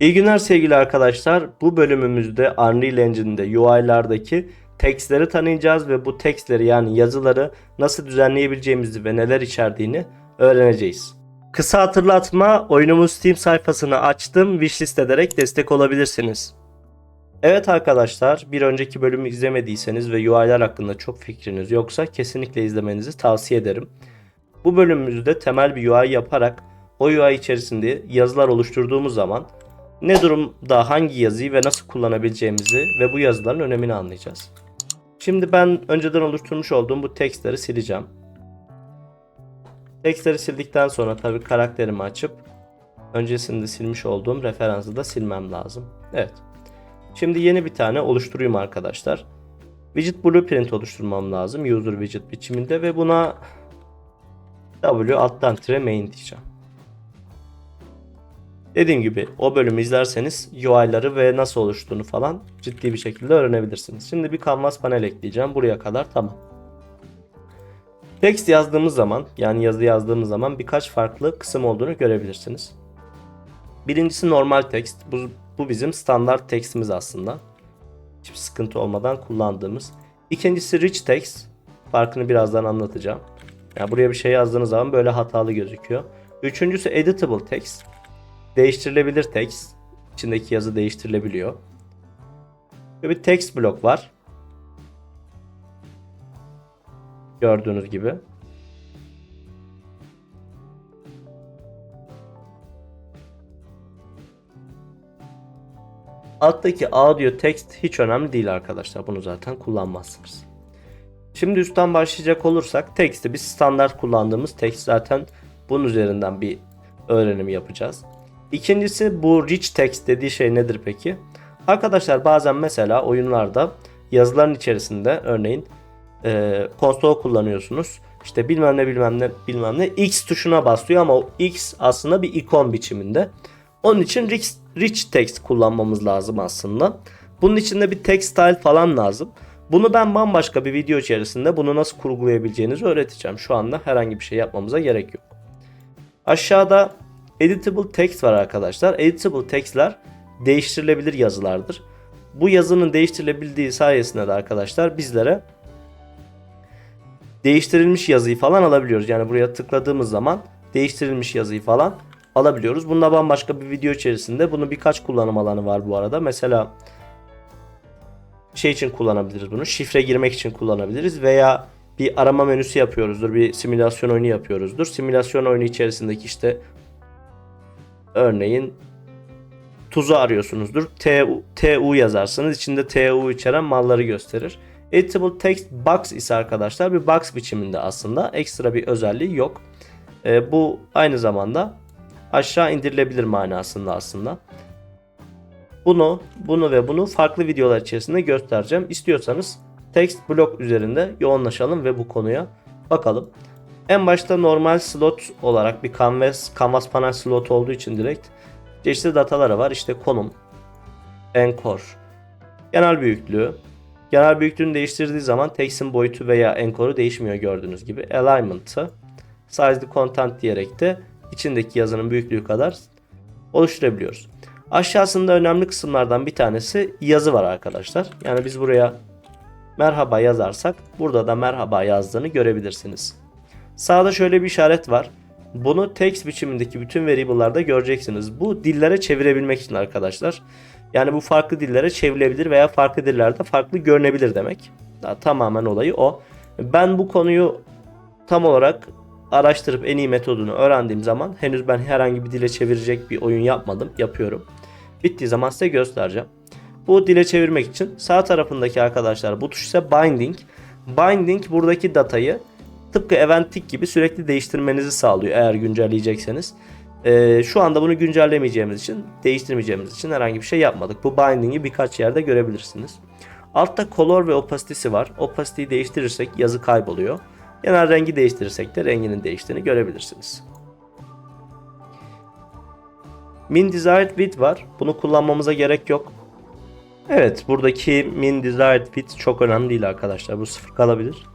İyi günler sevgili arkadaşlar. Bu bölümümüzde Unreal Engine'de UI'lardaki textleri tanıyacağız ve bu textleri yani yazıları nasıl düzenleyebileceğimizi ve neler içerdiğini öğreneceğiz. Kısa hatırlatma, oyunumuz Steam sayfasını açtım, wishlist ederek destek olabilirsiniz. Evet arkadaşlar, bir önceki bölümü izlemediyseniz ve UI'lar hakkında çok fikriniz yoksa kesinlikle izlemenizi tavsiye ederim. Bu bölümümüzde temel bir UI yaparak o UI içerisinde yazılar oluşturduğumuz zaman ne durumda hangi yazıyı ve nasıl kullanabileceğimizi ve bu yazıların önemini anlayacağız. Şimdi ben önceden oluşturmuş olduğum bu textleri sileceğim. Textleri sildikten sonra tabii karakterimi açıp öncesinde silmiş olduğum referansı da silmem lazım. Evet. Şimdi yeni bir tane oluşturayım arkadaşlar. Widget blueprint oluşturmam lazım user widget biçiminde ve buna w alttan tire main diyeceğim. Dediğim gibi o bölümü izlerseniz UI'ları ve nasıl oluştuğunu falan ciddi bir şekilde öğrenebilirsiniz. Şimdi bir canvas panel ekleyeceğim. Buraya kadar tamam. Text yazdığımız zaman yani yazı yazdığımız zaman birkaç farklı kısım olduğunu görebilirsiniz. Birincisi normal text. Bu, bu bizim standart textimiz aslında. Hiçbir sıkıntı olmadan kullandığımız. İkincisi rich text. Farkını birazdan anlatacağım. Yani buraya bir şey yazdığınız zaman böyle hatalı gözüküyor. Üçüncüsü editable text. Değiştirilebilir text. İçindeki yazı değiştirilebiliyor. Ve bir text blok var. Gördüğünüz gibi. Alttaki audio text hiç önemli değil arkadaşlar. Bunu zaten kullanmazsınız. Şimdi üstten başlayacak olursak text'i biz standart kullandığımız text zaten bunun üzerinden bir öğrenim yapacağız. İkincisi bu rich text dediği şey nedir peki? Arkadaşlar bazen mesela oyunlarda yazıların içerisinde örneğin e, konsol kullanıyorsunuz. İşte bilmem ne bilmem ne bilmem ne X tuşuna basıyor ama o X aslında bir ikon biçiminde. Onun için rich, rich text kullanmamız lazım aslında. Bunun için de bir text style falan lazım. Bunu ben bambaşka bir video içerisinde bunu nasıl kurgulayabileceğinizi öğreteceğim. Şu anda herhangi bir şey yapmamıza gerek yok. Aşağıda editable text var arkadaşlar. Editable textler değiştirilebilir yazılardır. Bu yazının değiştirilebildiği sayesinde de arkadaşlar bizlere değiştirilmiş yazıyı falan alabiliyoruz. Yani buraya tıkladığımız zaman değiştirilmiş yazıyı falan alabiliyoruz. Bunda bambaşka bir video içerisinde bunun birkaç kullanım alanı var bu arada. Mesela şey için kullanabiliriz bunu. Şifre girmek için kullanabiliriz veya bir arama menüsü yapıyoruzdur. Bir simülasyon oyunu yapıyoruzdur. Simülasyon oyunu içerisindeki işte örneğin tuzu arıyorsunuzdur. TU, TU yazarsınız. İçinde TU içeren malları gösterir. Editable Text Box ise arkadaşlar bir box biçiminde aslında. Ekstra bir özelliği yok. E, bu aynı zamanda aşağı indirilebilir manasında aslında. Bunu, bunu ve bunu farklı videolar içerisinde göstereceğim. İstiyorsanız text blok üzerinde yoğunlaşalım ve bu konuya bakalım. En başta normal slot olarak bir canvas, canvas panel slot olduğu için direkt çeşitli dataları var. İşte konum, encode, genel büyüklüğü. Genel büyüklüğünü değiştirdiği zaman text'in boyutu veya encore'u değişmiyor gördüğünüz gibi. Alignment'ı, size the content diyerek de içindeki yazının büyüklüğü kadar oluşturabiliyoruz. Aşağısında önemli kısımlardan bir tanesi yazı var arkadaşlar. Yani biz buraya merhaba yazarsak burada da merhaba yazdığını görebilirsiniz. Sağda şöyle bir işaret var. Bunu text biçimindeki bütün variable'larda göreceksiniz. Bu dillere çevirebilmek için arkadaşlar. Yani bu farklı dillere çevrilebilir veya farklı dillerde farklı görünebilir demek. Daha tamamen olayı o. Ben bu konuyu tam olarak araştırıp en iyi metodunu öğrendiğim zaman henüz ben herhangi bir dile çevirecek bir oyun yapmadım. Yapıyorum. Bittiği zaman size göstereceğim. Bu dile çevirmek için sağ tarafındaki arkadaşlar bu tuş ise binding. Binding buradaki datayı tıpkı eventik gibi sürekli değiştirmenizi sağlıyor eğer güncelleyecekseniz. Ee, şu anda bunu güncellemeyeceğimiz için, değiştirmeyeceğimiz için herhangi bir şey yapmadık. Bu binding'i birkaç yerde görebilirsiniz. Altta color ve opacity'si var. Opacity'yi değiştirirsek yazı kayboluyor. Genel rengi değiştirirsek de renginin değiştiğini görebilirsiniz. Min Desired Width var. Bunu kullanmamıza gerek yok. Evet buradaki Min Desired Width çok önemli değil arkadaşlar. Bu sıfır kalabilir.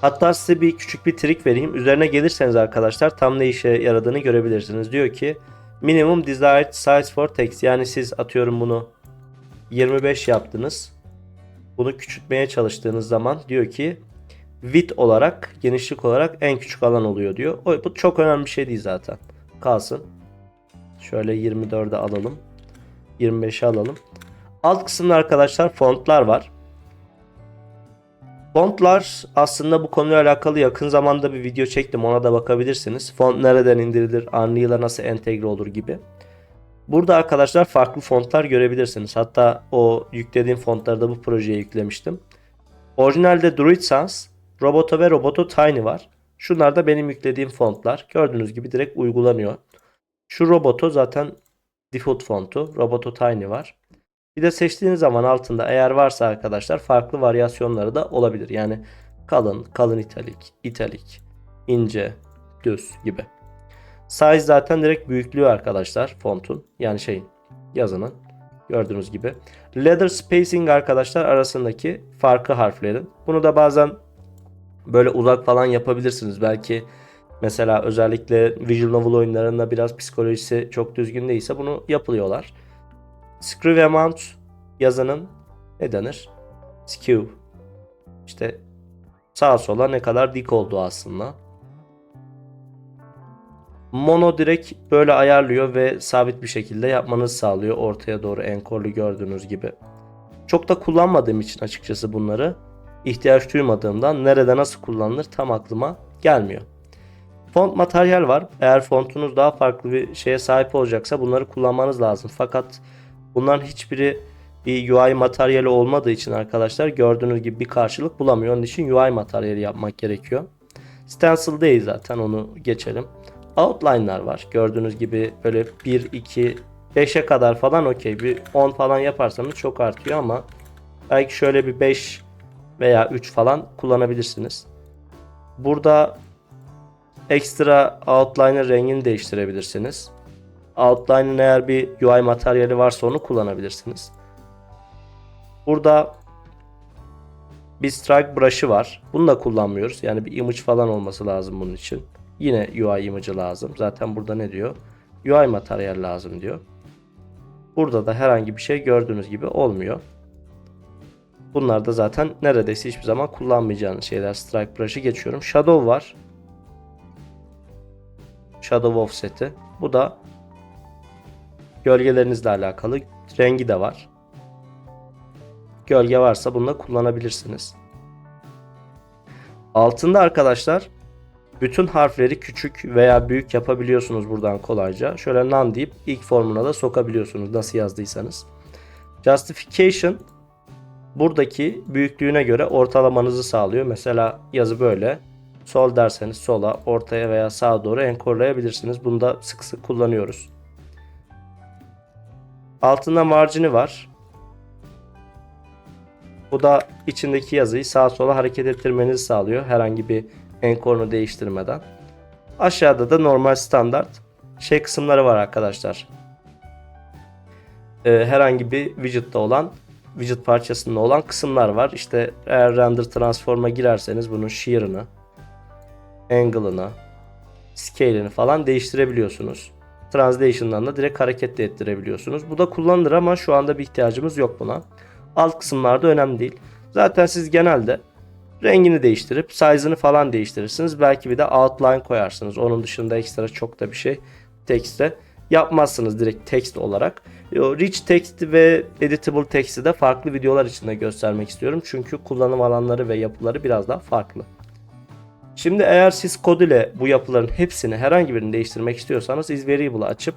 Hatta size bir küçük bir trik vereyim. Üzerine gelirseniz arkadaşlar tam ne işe yaradığını görebilirsiniz. Diyor ki Minimum desired size for text. Yani siz atıyorum bunu 25 yaptınız. Bunu küçültmeye çalıştığınız zaman diyor ki width olarak, genişlik olarak en küçük alan oluyor diyor. O, bu çok önemli bir şey değil zaten. Kalsın. Şöyle 24'e alalım. 25'e alalım. Alt kısımda arkadaşlar fontlar var. Fontlar aslında bu konuyla alakalı yakın zamanda bir video çektim. Ona da bakabilirsiniz. Font nereden indirilir, Unreal'a nasıl entegre olur gibi. Burada arkadaşlar farklı fontlar görebilirsiniz. Hatta o yüklediğim fontları da bu projeye yüklemiştim. Orijinalde Druid Sans, Roboto ve Roboto Tiny var. Şunlar da benim yüklediğim fontlar. Gördüğünüz gibi direkt uygulanıyor. Şu Roboto zaten default fontu. Roboto Tiny var. Bir de seçtiğiniz zaman altında eğer varsa arkadaşlar farklı varyasyonları da olabilir. Yani kalın, kalın italik, italik, ince, düz gibi. Size zaten direkt büyüklüğü arkadaşlar fontun. Yani şeyin yazının gördüğünüz gibi. Letter spacing arkadaşlar arasındaki farkı harflerin. Bunu da bazen böyle uzak falan yapabilirsiniz. Belki mesela özellikle visual novel oyunlarında biraz psikolojisi çok düzgün değilse bunu yapılıyorlar. Skew amount yazının ne denir? Skew. İşte sağa sola ne kadar dik olduğu aslında. Mono direkt böyle ayarlıyor ve sabit bir şekilde yapmanızı sağlıyor. Ortaya doğru enkorlu gördüğünüz gibi. Çok da kullanmadığım için açıkçası bunları ihtiyaç duymadığımdan nerede nasıl kullanılır tam aklıma gelmiyor. Font materyal var. Eğer fontunuz daha farklı bir şeye sahip olacaksa bunları kullanmanız lazım. Fakat bunların hiçbiri bir UI materyali olmadığı için arkadaşlar gördüğünüz gibi bir karşılık bulamıyor. Onun için UI materyali yapmak gerekiyor. Stencil değil zaten onu geçelim. Outline'lar var. Gördüğünüz gibi böyle 1, 2, 5'e kadar falan okey. Bir 10 falan yaparsanız çok artıyor ama belki şöyle bir 5 veya 3 falan kullanabilirsiniz. Burada ekstra outline'ın rengini değiştirebilirsiniz. Outline'ın eğer bir UI materyali varsa onu kullanabilirsiniz. Burada bir strike brush'ı var. Bunu da kullanmıyoruz. Yani bir image falan olması lazım bunun için. Yine UI imajı lazım. Zaten burada ne diyor? UI materyal lazım diyor. Burada da herhangi bir şey gördüğünüz gibi olmuyor. Bunlar da zaten neredeyse hiçbir zaman kullanmayacağınız şeyler. Strike brush'ı geçiyorum. Shadow var. Shadow offset'i. Bu da gölgelerinizle alakalı. Rengi de var. Gölge varsa bunu da kullanabilirsiniz. Altında arkadaşlar bütün harfleri küçük veya büyük yapabiliyorsunuz buradan kolayca. Şöyle none deyip ilk formuna da sokabiliyorsunuz nasıl yazdıysanız. Justification buradaki büyüklüğüne göre ortalamanızı sağlıyor. Mesela yazı böyle. Sol derseniz sola, ortaya veya sağa doğru enkorlayabilirsiniz. Bunu da sık sık kullanıyoruz. Altında marjini var. Bu da içindeki yazıyı sağa sola hareket ettirmenizi sağlıyor. Herhangi bir enkorunu değiştirmeden. Aşağıda da normal standart şey kısımları var arkadaşlar. Ee, herhangi bir widget'ta olan widget parçasında olan kısımlar var. İşte eğer render transform'a girerseniz bunun shear'ını, angle'ını, scale'ini falan değiştirebiliyorsunuz. Translation'dan da direkt hareket de ettirebiliyorsunuz. Bu da kullanılır ama şu anda bir ihtiyacımız yok buna. Alt kısımlarda önemli değil. Zaten siz genelde rengini değiştirip size'ını falan değiştirirsiniz. Belki bir de outline koyarsınız. Onun dışında ekstra çok da bir şey text'te yapmazsınız direkt text olarak. Rich text ve editable text'i de farklı videolar içinde göstermek istiyorum. Çünkü kullanım alanları ve yapıları biraz daha farklı. Şimdi eğer siz kod ile bu yapıların hepsini herhangi birini değiştirmek istiyorsanız is variable'ı açıp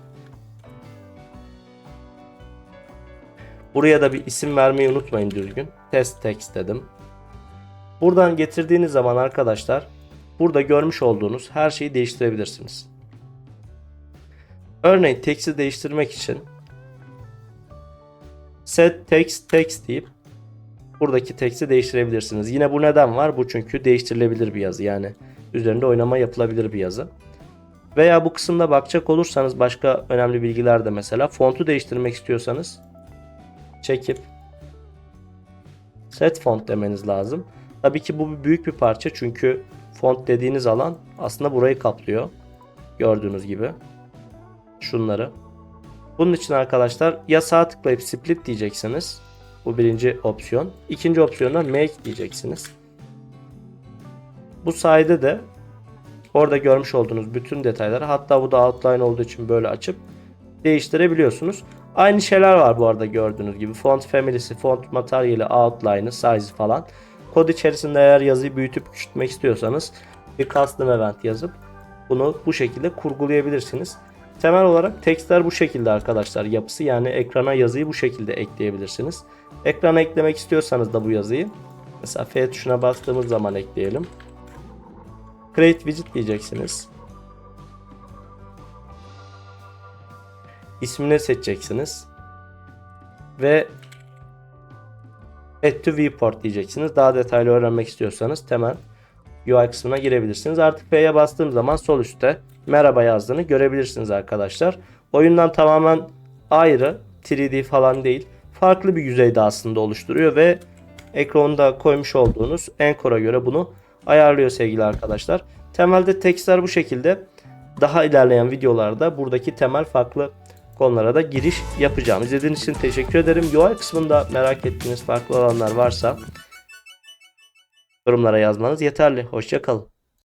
buraya da bir isim vermeyi unutmayın düzgün. Test text dedim. Buradan getirdiğiniz zaman arkadaşlar burada görmüş olduğunuz her şeyi değiştirebilirsiniz. Örneğin text'i değiştirmek için set text text deyip buradaki text'i değiştirebilirsiniz. Yine bu neden var? Bu çünkü değiştirilebilir bir yazı. Yani üzerinde oynama yapılabilir bir yazı. Veya bu kısımda bakacak olursanız başka önemli bilgiler de mesela fontu değiştirmek istiyorsanız çekip set font demeniz lazım. Tabii ki bu büyük bir parça çünkü font dediğiniz alan aslında burayı kaplıyor. Gördüğünüz gibi. Şunları. Bunun için arkadaşlar ya sağ tıklayıp split diyeceksiniz. Bu birinci opsiyon. İkinci opsiyonda make diyeceksiniz. Bu sayede de orada görmüş olduğunuz bütün detayları hatta bu da outline olduğu için böyle açıp değiştirebiliyorsunuz. Aynı şeyler var bu arada gördüğünüz gibi. Font family'si, font materyali, outline'ı, size falan. Kod içerisinde eğer yazıyı büyütüp küçültmek istiyorsanız bir custom event yazıp bunu bu şekilde kurgulayabilirsiniz. Temel olarak tekstler bu şekilde arkadaşlar yapısı yani ekrana yazıyı bu şekilde ekleyebilirsiniz. Ekrana eklemek istiyorsanız da bu yazıyı mesela F tuşuna bastığımız zaman ekleyelim. Create widget diyeceksiniz. ismini seçeceksiniz. Ve Add to Viewport diyeceksiniz. Daha detaylı öğrenmek istiyorsanız temel UI kısmına girebilirsiniz. Artık F'ye bastığım zaman sol üstte merhaba yazdığını görebilirsiniz arkadaşlar. Oyundan tamamen ayrı 3D falan değil. Farklı bir yüzeyde aslında oluşturuyor ve ekranda koymuş olduğunuz Encore'a göre bunu ayarlıyor sevgili arkadaşlar. Temelde tekstler bu şekilde. Daha ilerleyen videolarda buradaki temel farklı konulara da giriş yapacağım. İzlediğiniz için teşekkür ederim. UI kısmında merak ettiğiniz farklı alanlar varsa yorumlara yazmanız yeterli. Hoşçakalın.